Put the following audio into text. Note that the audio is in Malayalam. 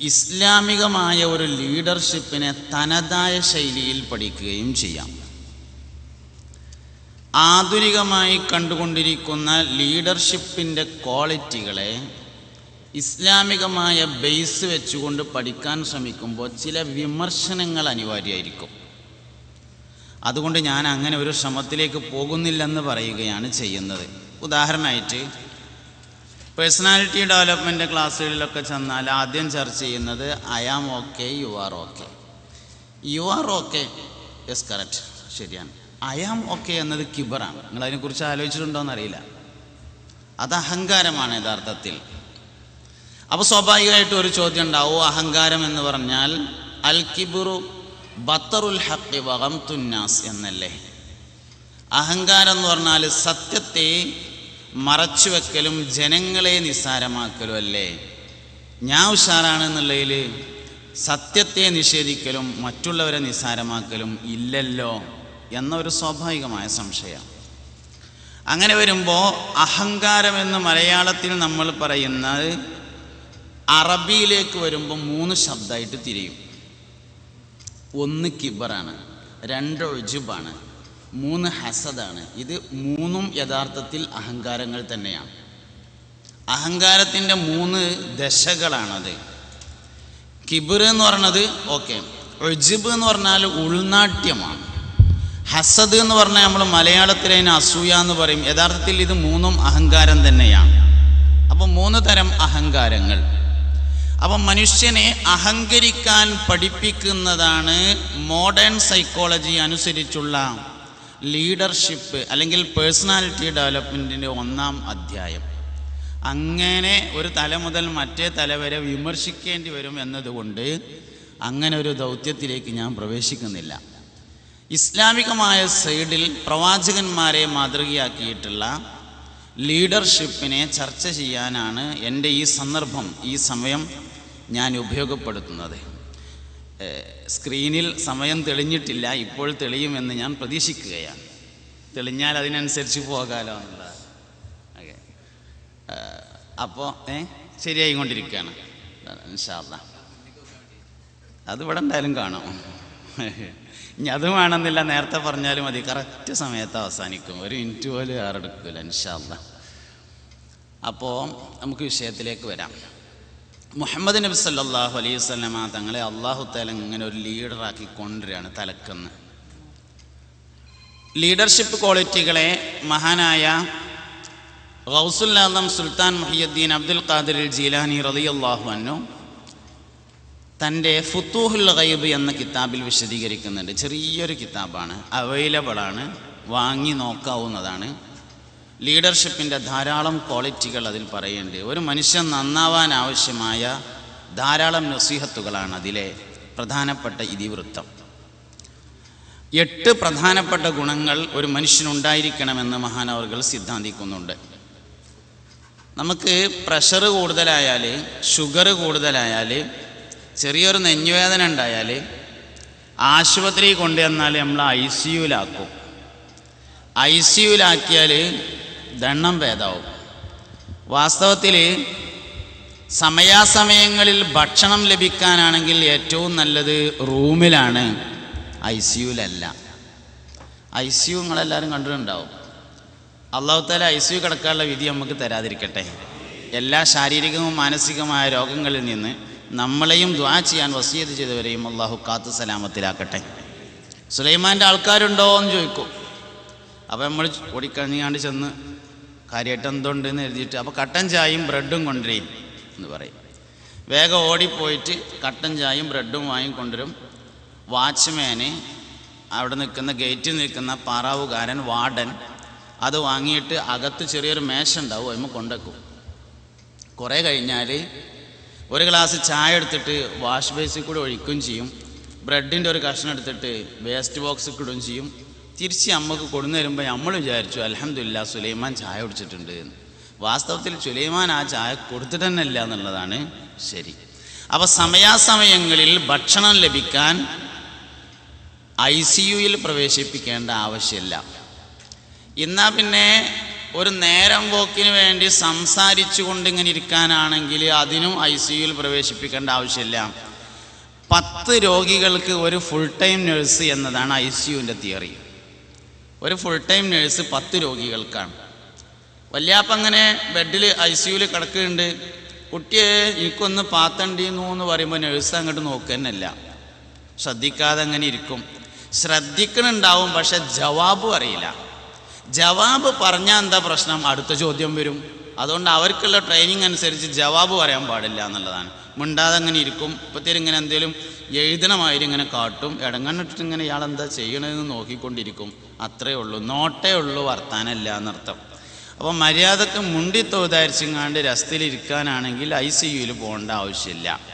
ഇസ്ലാമികമായ ഒരു ലീഡർഷിപ്പിനെ തനതായ ശൈലിയിൽ പഠിക്കുകയും ചെയ്യാം. ആധുനികമായി കണ്ടുകൊണ്ടിരിക്കുന്ന ലീഡർഷിപ്പിന്റെ ക്വാളിറ്റികളെ ഇസ്ലാമികമായ ബേസ് വെച്ചുകൊണ്ട് പഠിക്കാൻ ശ്രമിക്കുമ്പോൾ ചില വിമർശനങ്ങൾ അനിവാര്യമായിരിക്കും. അതുകൊണ്ട് ഞാൻ അങ്ങനെ ഒരു ശ്രമത്തിലേക്ക് പോകുന്നില്ലെന്ന് പറയുകയാണ് ചെയ്യുന്നത്. ഉദാഹരണമായിട്ട് പേഴ്സണാലിറ്റി ഡെവലപ്മെന്റ് ക്ലാസ്സുകളിലൊക്കെ ചെന്നാൽ ആദ്യം ചർച്ച ചെയ്യുന്നത് I am okay you are okay you are okay yes correct ശരിയാണ്. ഐ ആം ഓക്കെ എന്നത് കിബറാണ് നിങ്ങൾ അതിനെക്കുറിച്ച് ആലോചിച്ചിട്ടുണ്ടോ എന്നറിയില്ല. അത് അഹങ്കാരമാണ് യഥാർത്ഥത്തിൽ. അപ്പോൾ സ്വാഭാവികമായിട്ട് ഒരു ചോദ്യം ഉണ്ടാവും. അഹങ്കാരം എന്ന് പറഞ്ഞാൽ അൽ കിബുറു ബത്തറുൽ ഹക്കി വകം തുന്നാസ് എന്നല്ലേ? അഹങ്കാരം എന്ന് പറഞ്ഞാൽ സത്യത്തെ മറച്ചു വെക്കലും ജനങ്ങളെ നിസ്സാരമാക്കലും അല്ലേ? ഞാൻ ഉഷാറാണെന്നുള്ളതിൽ സത്യത്തെ നിഷേധിക്കലും മറ്റുള്ളവരെ നിസ്സാരമാക്കലും ഇല്ലല്ലോ എന്നൊരു സ്വാഭാവികമായ സംശയം. അങ്ങനെ വരുമ്പോൾ അഹങ്കാരം എന്ന് മലയാളത്തിൽ നമ്മൾ പറയുന്നത് അറബിയിലേക്ക് വരുമ്പോൾ മൂന്ന് ശബ്ദമായിട്ട് തിരിയും. ഒന്ന് കിബറാണ് രണ്ട് ഒഴുജുബാണ് മൂന്ന് ഹസദാണ്. ഇത് മൂന്നും യഥാർത്ഥത്തിൽ അഹങ്കാരങ്ങൾ തന്നെയാണ്. അഹങ്കാരത്തിന്റെ മൂന്ന് ദശകളാണത്. കിബിർ എന്ന് പറഞ്ഞത് ഓക്കെ ഒജിബ് എന്ന് പറഞ്ഞാൽ ഉൾനാട്യമാണ്. ഹസദ് എന്ന് പറഞ്ഞാൽ നമ്മൾ മലയാളത്തിൽ അതിന് അസൂയ എന്ന് പറയും. യഥാർത്ഥത്തിൽ ഇത് മൂന്നും അഹങ്കാരം തന്നെയാണ്. അപ്പം മൂന്ന് തരം അഹങ്കാരങ്ങൾ. അപ്പം മനുഷ്യനെ അഹങ്കരിക്കാൻ പഠിപ്പിക്കുന്നതാണ് മോഡേൺ സൈക്കോളജി അനുസരിച്ചുള്ള ലീഡർഷിപ്പ് അല്ലെങ്കിൽ പേഴ്സണാലിറ്റി ഡെവലപ്മെന്റിന്റെ ഒന്നാം അധ്യായം. അങ്ങനെ ഒരു തല മുതൽ മറ്റേ തല വരെ വിമർശിക്കേണ്ടി വരും എന്നതുകൊണ്ട് അങ്ങനെ ഒരു ദൗത്യത്തിലേക്ക് ഞാൻ പ്രവേശിക്കുന്നില്ല. ഇസ്ലാമികമായ സൈഡിൽ പ്രവാചകന്മാരെ മാതൃകയാക്കിയിട്ടുള്ള ലീഡർഷിപ്പിനെ ചർച്ച ചെയ്യാനാണ് എന്റെ ഈ സന്ദർഭം ഈ സമയം ഞാൻ ഉപയോഗപ്പെടുത്തുന്നത്. സ്ക്രീനിൽ സമയം തെളിഞ്ഞിട്ടില്ല ഇപ്പോൾ തെളിയുമെന്ന് ഞാൻ പ്രതീക്ഷിക്കുകയാണ്. തെളിഞ്ഞാൽ അതിനനുസരിച്ച് പോകാലോ എന്നുള്ളത്. ഓക്കെ. അപ്പോൾ ഏ ശരിയായി കൊണ്ടിരിക്കുകയാണ് ഇൻഷാല്ല അത് ഇവിടെ എന്തായാലും കാണും. ഇനി അത് വേണമെന്നില്ല നേരത്തെ പറഞ്ഞാലും മതി. കറക്റ്റ് സമയത്ത് അവസാനിക്കും. ഒരു മിനിറ്റ് പോലും ആറെടുക്കില്ല ഇൻഷാല്ല അപ്പോൾ നമുക്ക് വിഷയത്തിലേക്ക് വരാം. മുഹമ്മദ് നബി സല്ലാഹു അലൈഹി വസല്ലമ തങ്ങളെ അള്ളാഹു താല ഇങ്ങനെ ഒരു ലീഡറാക്കി കൊണ്ടുവരികയാണ് തലക്കെന്ന്. ലീഡർഷിപ്പ് ക്വാളിറ്റികളെ മഹാനായ റൗസുല്ലാദം Sultan Muhiyuddin Abdul Qadir Jilani റളിയല്ലാഹു അന്നു തന്റെ ഫുത്തൂഹുൽ ഗൈബ് എന്ന കിതാബിൽ വിശദീകരിക്കുന്നുണ്ട്. ചെറിയൊരു കിതാബാണ്. അവൈലബിൾ ആണ്. വാങ്ങി നോക്കാവുന്നതാണ്. ലീഡർഷിപ്പിന്റെ ധാരാളം ക്വാളിറ്റികൾ അതിൽ പറയേണ്ടത് ഒരു മനുഷ്യൻ നന്നാവാൻ ആവശ്യമായ ധാരാളം നസീഹത്തുകളാണ് അതിലെ പ്രധാനപ്പെട്ട ഇതിവൃത്തം. എട്ട് പ്രധാനപ്പെട്ട ഗുണങ്ങൾ ഒരു മനുഷ്യനുണ്ടായിരിക്കണമെന്ന് മഹാനവറുകൾ സിദ്ധാന്തിക്കുന്നുണ്ട്. നമുക്ക് പ്രഷർ കൂടുതലായാൽ ഷുഗർ കൂടുതലായാൽ ചെറിയൊരു നെഞ്ഞുവേദന ഉണ്ടായാൽ ആശുപത്രി കൊണ്ടുവന്നാൽ നമ്മൾ ഐ സി യുലാക്കും ഐ സി യുലാക്കിയാൽ ദണ്ണം ഭേദമാവും വാസ്തവത്തിൽ സമയാസമയങ്ങളിൽ ഭക്ഷണം ലഭിക്കാനാണെങ്കിൽ ഏറ്റവും നല്ലത് റൂമിലാണ് ഐ സി യുലല്ല. ഐ സി യു നിങ്ങളെല്ലാവരും കണ്ടിട്ടുണ്ടാവും. അള്ളാഹുത്താല ഐ സി യു കിടക്കാനുള്ള വിധി നമുക്ക് തരാതിരിക്കട്ടെ. എല്ലാ ശാരീരികവും മാനസികമായ രോഗങ്ങളിൽ നിന്ന് നമ്മളെയും ദ്വാ ചെയ്യാൻ വസീത് ചെയ്തവരെയും അള്ളാഹു കാത്തു സലാമത്തിലാക്കട്ടെ. സുലൈമാന്റെ ആൾക്കാരുണ്ടോ എന്ന് ചോദിക്കും. അപ്പോൾ നമ്മൾ ഓടിക്കഴിഞ്ഞാണ്ട് ചെന്ന് കാര്യമായിട്ട് എന്തുണ്ട് എന്ന് എഴുതിയിട്ട് അപ്പോൾ കട്ടൻ ചായയും ബ്രെഡും കൊണ്ടുവരും എന്ന് പറയും. വേഗം ഓടിപ്പോയിട്ട് കട്ടൻ ചായയും ബ്രെഡും വാങ്ങിക്കൊണ്ടുവരും വാച്ച്മാന് അവിടെ നിൽക്കുന്ന ഗേറ്റിൽ നിൽക്കുന്ന പാറാവുകാരൻ വാർഡൻ അത് വാങ്ങിയിട്ട് അകത്ത് ചെറിയൊരു മേശ ഉണ്ടാവും അതിന് കൊണ്ടുവെക്കും. കുറേ കഴിഞ്ഞാൽ ഒരു ഗ്ലാസ് ചായ എടുത്തിട്ട് വാഷ് ബേസിൽ കൂടെ ഒഴിക്കുകയും ചെയ്യും. ബ്രെഡിന്റെ ഒരു കഷ്ണം എടുത്തിട്ട് വേസ്റ്റ് ബോക്സിൽ ഇടുകയും ചെയ്യും. തിരിച്ച് അമ്മയ്ക്ക് കൊണ്ടു തരുമ്പോൾ നമ്മൾ വിചാരിച്ചു അലഹമില്ല സുലൈമാൻ ചായ കുടിച്ചിട്ടുണ്ട് എന്ന്. വാസ്തവത്തിൽ സുലൈമാൻ ആ ചായ കൊടുത്തിട്ട് തന്നെ എന്നുള്ളതാണ് ശരി. അപ്പോൾ സമയാസമയങ്ങളിൽ ഭക്ഷണം ലഭിക്കാൻ ഐ സി യുയിൽ പ്രവേശിപ്പിക്കേണ്ട ആവശ്യമില്ല. എന്നാൽ പിന്നെ ഒരു നേരം പോക്കിന് വേണ്ടി സംസാരിച്ചു കൊണ്ട് ഇങ്ങനെ ഇരിക്കാനാണെങ്കിൽ അതിനും ഐ സി യുയിൽ പ്രവേശിപ്പിക്കേണ്ട ആവശ്യമില്ല. പത്ത് രോഗികൾക്ക് ഒരു ഫുൾ ടൈം നഴ്സ് എന്നതാണ് ഐ സി യുവിന്റെ തിയറി. ഒരു ഫുൾ ടൈം നേഴ്സ് പത്ത് രോഗികൾക്കാണ്. വല്യാപ്പ അങ്ങനെ ബെഡിൽ ഐ സി യുവിൽ കിടക്കുന്നുണ്ട്. കുട്ടിയെ എനിക്കൊന്ന് പാത്തണ്ടിന്നു എന്ന് പറയുമ്പോൾ നേഴ്സ് അങ്ങോട്ട് നോക്കുന്നല്ല. ശ്രദ്ധിക്കാതെ അങ്ങനെ ഇരിക്കും. ശ്രദ്ധിക്കണുണ്ടാവും പക്ഷെ ജവാബും അറിയില്ല. ജവാബ് പറഞ്ഞാൽ എന്താ പ്രശ്നം? അടുത്ത ചോദ്യം വരും. അതുകൊണ്ട് അവർക്കുള്ള ട്രെയിനിങ് അനുസരിച്ച് ജവാബ് പറയാൻ പാടില്ല എന്നുള്ളതാണ്. മിണ്ടാതെ അങ്ങനെ ഇരിക്കും. ഇപ്പോഴത്തേരിങ്ങനെ എന്തെങ്കിലും എഴുതണമാതിരി ഇങ്ങനെ കാട്ടും. ഇടങ്ങണ്ണിട്ട് ഇങ്ങനെ ഇയാൾ എന്താ ചെയ്യണമെന്ന് നോക്കിക്കൊണ്ടിരിക്കും. അത്രയേ ഉള്ളൂ. നോട്ടേ ഉള്ളൂ വർത്താനല്ല എന്നർത്ഥം. അപ്പോൾ മര്യാദയ്ക്ക് മുണ്ടി തോതാരിച്ചെങ്ങാണ്ട് രസത്തിലിരിക്കാനാണെങ്കിൽ ഐ സി യുയിൽ പോകേണ്ട ആവശ്യമില്ല.